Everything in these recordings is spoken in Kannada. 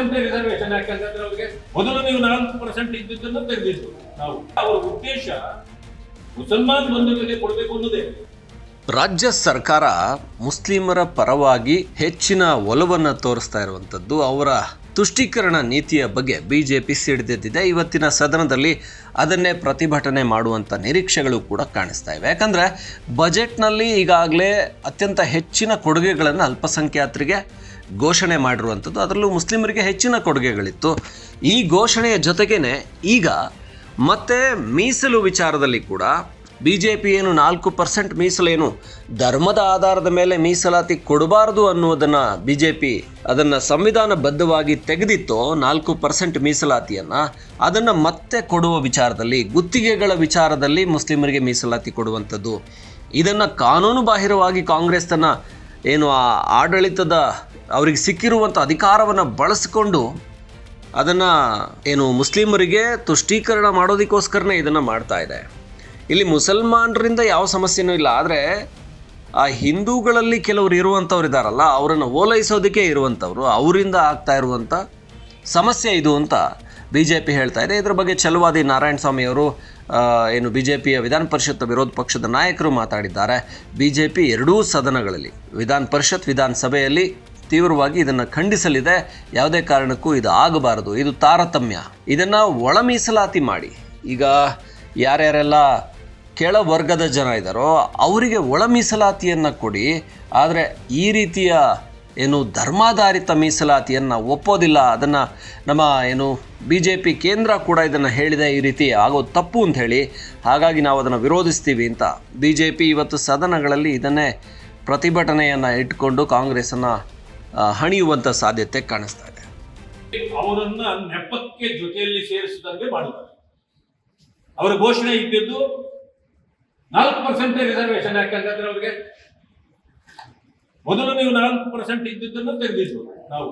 ಪರ್ಸೆಂಟ್ ರಿಸರ್ವೇಶನ್ ಯಾಕಂತಂದ್ರೆ ಅವ್ರಿಗೆ ಮೊದಲು ನೀವು ನಾಲ್ಕು ಪರ್ಸೆಂಟ್ ಇದ್ದಿದ್ದನ್ನು ತೆಗೆದಿದ್ದು. ನಾವು ಅವರ ಉದ್ದೇಶ ಮುಸಲ್ಮಾನ್ ಬಂಧುಗಳಿಗೆ ಕೊಡಬೇಕು ಅನ್ನೋದೇ. ರಾಜ್ಯ ಸರ್ಕಾರ ಮುಸ್ಲಿಮರ ಪರವಾಗಿ ಹೆಚ್ಚಿನ ಒಲವನ್ನು ತೋರಿಸ್ತಾ ಇರುವಂಥದ್ದು ಅವರ ತುಷ್ಟೀಕರಣ ನೀತಿಯ ಬಗ್ಗೆ ಬಿಜೆಪಿ ಸಿಡಿದೆದ್ದಿದೆ ಇವತ್ತಿನ ಸದನದಲ್ಲಿ ಅದನ್ನೇ ಪ್ರತಿಭಟನೆ ಮಾಡುವಂಥ ನಿರೀಕ್ಷೆಗಳು ಕೂಡ ಕಾಣಿಸ್ತಾ ಇವೆ. ಯಾಕಂದರೆ ಬಜೆಟ್ನಲ್ಲಿ ಈಗಾಗಲೇ ಅತ್ಯಂತ ಹೆಚ್ಚಿನ ಕೊಡುಗೆಗಳನ್ನು ಅಲ್ಪಸಂಖ್ಯಾತರಿಗೆ ಘೋಷಣೆ ಮಾಡಿರುವಂಥದ್ದು. ಅದರಲ್ಲೂ ಮುಸ್ಲಿಮರಿಗೆ ಹೆಚ್ಚಿನ ಕೊಡುಗೆಗಳಿತ್ತು. ಈ ಘೋಷಣೆಯ ಜೊತೆಗೇನೆ ಈಗ ಮತ್ತೆ ಮೀಸಲು ವಿಚಾರದಲ್ಲಿ ಕೂಡ ಬಿ ಜೆ ಪಿ ಏನು ನಾಲ್ಕು ಪರ್ಸೆಂಟ್ ಮೀಸಲೇನು? ಧರ್ಮದ ಆಧಾರದ ಮೇಲೆ ಮೀಸಲಾತಿ ಕೊಡಬಾರದು ಅನ್ನುವುದನ್ನು ಬಿ ಜೆ ಪಿ ಅದನ್ನು ಸಂವಿಧಾನಬದ್ಧವಾಗಿ ತೆಗೆದಿತ್ತು ನಾಲ್ಕು ಪರ್ಸೆಂಟ್ ಮೀಸಲಾತಿಯನ್ನು, ಅದನ್ನು ಮತ್ತೆ ಕೊಡುವ ವಿಚಾರದಲ್ಲಿ, ಗುತ್ತಿಗೆಗಳ ವಿಚಾರದಲ್ಲಿ ಮುಸ್ಲಿಮರಿಗೆ ಮೀಸಲಾತಿ ಕೊಡುವಂಥದ್ದು. ಇದನ್ನು ಕಾನೂನು ಬಾಹಿರವಾಗಿ ಕಾಂಗ್ರೆಸ್ ತನ್ನ ಏನು ಆ ಆಡಳಿತದ ಅವರಿಗೆ ಸಿಕ್ಕಿರುವಂಥ ಅಧಿಕಾರವನ್ನು ಬಳಸಿಕೊಂಡು ಅದನ್ನು ಏನು ಮುಸ್ಲಿಮರಿಗೆ ತುಷ್ಟೀಕರಣ ಮಾಡೋದಕ್ಕೋಸ್ಕರನೇ ಇದನ್ನು ಮಾಡ್ತಾ ಇದೆ. ಇಲ್ಲಿ ಮುಸಲ್ಮಾನರಿಂದ ಯಾವ ಸಮಸ್ಯೆನೂ ಇಲ್ಲ, ಆದರೆ ಆ ಹಿಂದೂಗಳಲ್ಲಿ ಕೆಲವರು ಇರುವಂಥವ್ರು ಇದ್ದಾರಲ್ಲ, ಅವರನ್ನು ಓಲೈಸೋದಕ್ಕೆ ಇರುವಂಥವ್ರು, ಅವರಿಂದ ಆಗ್ತಾ ಇರುವಂಥ ಸಮಸ್ಯೆ ಇದು ಅಂತ ಬಿ ಜೆ ಪಿ ಹೇಳ್ತಾ ಇದೆ. ಇದರ ಬಗ್ಗೆ ಚಲುವಾದಿ ನಾರಾಯಣ ಸ್ವಾಮಿ ಅವರು ಏನು ಬಿ ಜೆ ಪಿಯ ವಿಧಾನ ಪರಿಷತ್ ವಿರೋಧ ಪಕ್ಷದ ನಾಯಕರು ಮಾತಾಡಿದ್ದಾರೆ. ಬಿ ಜೆ ಪಿ ಎರಡೂ ಸದನಗಳಲ್ಲಿ, ವಿಧಾನ ಪರಿಷತ್ ವಿಧಾನಸಭೆಯಲ್ಲಿ ತೀವ್ರವಾಗಿ ಇದನ್ನು ಖಂಡಿಸಲಿದೆ. ಯಾವುದೇ ಕಾರಣಕ್ಕೂ ಇದು ಆಗಬಾರದು. ಇದು ತಾರತಮ್ಯ. ಇದನ್ನು ಒಳ ಮೀಸಲಾತಿ ಮಾಡಿ. ಈಗ ಯಾರ್ಯಾರೆಲ್ಲ ಕೆಳ ವರ್ಗದ ಜನ ಇದ್ದಾರೋ ಅವರಿಗೆ ಒಳ ಮೀಸಲಾತಿಯನ್ನು ಕೊಡಿ, ಆದರೆ ಈ ರೀತಿಯ ಏನು ಧರ್ಮಾಧಾರಿತ ಮೀಸಲಾತಿಯನ್ನು ಒಪ್ಪೋದಿಲ್ಲ. ಅದನ್ನು ನಮ್ಮ ಏನು ಬಿ ಜೆ ಪಿ ಕೇಂದ್ರ ಕೂಡ ಇದನ್ನು ಹೇಳಿದೆ, ಈ ರೀತಿ ಆಗೋದು ತಪ್ಪು ಅಂತ ಹೇಳಿ. ಹಾಗಾಗಿ ನಾವು ಅದನ್ನು ವಿರೋಧಿಸ್ತೀವಿ ಅಂತ. ಬಿ ಜೆ ಪಿ ಇವತ್ತು ಸದನಗಳಲ್ಲಿ ಇದನ್ನೇ ಪ್ರತಿಭಟನೆಯನ್ನು ಇಟ್ಕೊಂಡು ಕಾಂಗ್ರೆಸ್ಸನ್ನು ಹಣಿಯುವಂಥ ಸಾಧ್ಯತೆ ಕಾಣಿಸ್ತಾ ಇದೆ. ಅವರನ್ನು ನೆಪಕ್ಕೆ ಜೊತೆಯಲ್ಲಿ ಸೇರಿಸಿದಂಗೆ ಮಾಡಿದ್ದಾರೆ. ಅವರ ಘೋಷಣೆ ಇದ್ದಿದ್ದು ನಾಲ್ಕು ಪರ್ಸೆಂಟ್ ರಿಸರ್ವೇಶನ್ ಯಾಕಂತಂದ್ರೆ ಅವ್ರಿಗೆ ಮೊದಲು ನೀವು ನಾಲ್ಕು ಪರ್ಸೆಂಟ್ ಇದ್ದಿದ್ದನ್ನು ತೆಗೆದಿದ್ದು ನಾವು.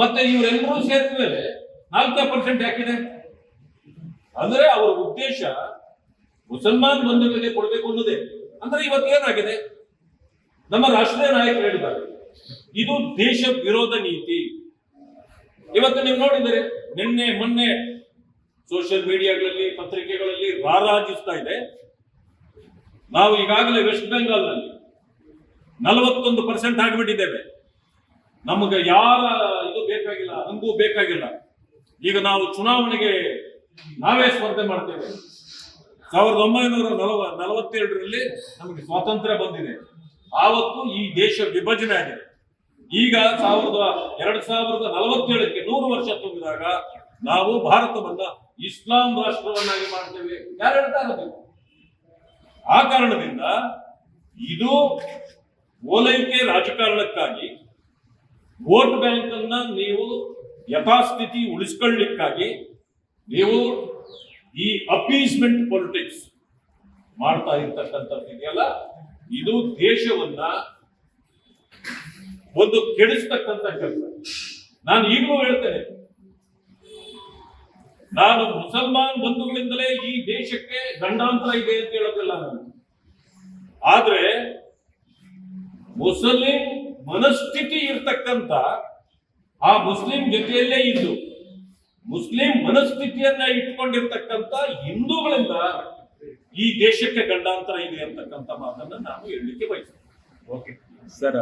ಮತ್ತೆ ಇವರೆಲ್ಲರೂ ಸೇರಿದ ಮೇಲೆ ನಾಲ್ಕು ಪರ್ಸೆಂಟ್ ಯಾಕಿದೆ? ಅಂದ್ರೆ ಅವರ ಉದ್ದೇಶ ಮುಸಲ್ಮಾನ್ ಬಂಧುಗಳಿಗೆ ಕೊಡಬೇಕು ಅನ್ನೋದೇ. ಅಂದ್ರೆ ಇವತ್ತು ಏನಾಗಿದೆ? ನಮ್ಮ ರಾಷ್ಟ್ರೀಯ ನಾಯಕರು ಹೇಳಿದ್ದಾರೆ, ಇದು ದೇಶ ವಿರೋಧ ನೀತಿ. ಇವತ್ತು ನೀವು ನೋಡಿದರೆ ನಿನ್ನೆ ಮೊನ್ನೆ ಸೋಷಿಯಲ್ ಮೀಡಿಯಾಗಳಲ್ಲಿ ಪತ್ರಿಕೆಗಳಲ್ಲಿ ರಾರಾಜಿಸ್ತಾ ಇದೆ. ನಾವು ಈಗಾಗಲೇ ವೆಸ್ಟ್ ಬೆಂಗಾಲ್ನಲ್ಲಿ ನಲವತ್ತೊಂದು ಪರ್ಸೆಂಟ್ ಆಗಿಬಿಟ್ಟಿದ್ದೇವೆ. ನಮಗೆ ಯಾರ ಇದು ಬೇಕಾಗಿಲ್ಲ, ಹಂಗೂ ಬೇಕಾಗಿಲ್ಲ. ಈಗ ನಾವು ಚುನಾವಣೆಗೆ ನಾವೇ ಸ್ಪರ್ಧೆ ಮಾಡ್ತೇವೆ. ಸಾವಿರದ ಒಂಬೈನೂರ ನಲವ, ನಲವತ್ತೆರಡರಲ್ಲಿ ನಮಗೆ ಸ್ವಾತಂತ್ರ್ಯ ಬಂದಿದೆ. ಆವತ್ತು ಈ ದೇಶ ವಿಭಜನೆ ಆಗಿದೆ. ಈಗ ಸಾವಿರದ ಎರಡ್ ಸಾವಿರದ ನಲವತ್ತೇಳಕ್ಕೆ ನೂರು ವರ್ಷ ತುಂಬಿದಾಗ ನಾವು ಭಾರತವನ್ನ ಇಸ್ಲಾಂ ರಾಷ್ಟ್ರವನ್ನಾಗಿ ಮಾಡ್ತೇವೆ. ಯಾರು ಹೇಳ್ತಾ ಇರೋದು? ಆ ಕಾರಣದಿಂದ ಇದು ಓಲೈಕೆ ರಾಜಕಾರಣಕ್ಕಾಗಿ ವೋಟ್ ಬ್ಯಾಂಕ್ ಅನ್ನ ನೀವು ಯಥಾಸ್ಥಿತಿ ಉಳಿಸ್ಕೊಳ್ಳಿಕ್ಕಾಗಿ ನೀವು ಈ ಅಪೀಸ್ಮೆಂಟ್ ಪೊಲಿಟಿಕ್ಸ್ ಮಾಡ್ತಾ ಇರ್ತಕ್ಕಂಥದ್ದು ಇದೆಯಲ್ಲ ಇದು ದೇಶವನ್ನ ಒಂದು ಕೆಡಿಸ್ತಕ್ಕಂಥ ಕೆಲಸ. ನಾನು ಈಗಲೂ ಹೇಳ್ತೇನೆ ನಾನು ಮುಸಲ್ಮಾನ್ ಬಂಧುಗಳಿಂದಲೇ ಈ ದೇಶಕ್ಕೆ ಗಂಡಾಂತರ ಇದೆ ಅಂತ ಹೇಳೋದಿಲ್ಲ ನಾನು. ಆದ್ರೆ ಮುಸಲಿಂ ಮನಸ್ಥಿತಿ ಇರ್ತಕ್ಕಂಥ ಆ ಮುಸ್ಲಿಂ ಜೊತೆಯಲ್ಲೇ ಇದ್ದು, ಮುಸ್ಲಿಂ ಮನಸ್ಥಿತಿಯನ್ನ ಇಟ್ಕೊಂಡಿರ್ತಕ್ಕಂಥ ಹಿಂದೂಗಳಿಂದ ಈ ದೇಶಕ್ಕೆ ಗಂಡಾಂತರ ಇದೆ ಅಂತಕ್ಕಂಥ ಮಾತನ್ನ ನಾನು ಹೇಳಲಿಕ್ಕೆ ಬಯಸ್ತೇನೆ. Okay sir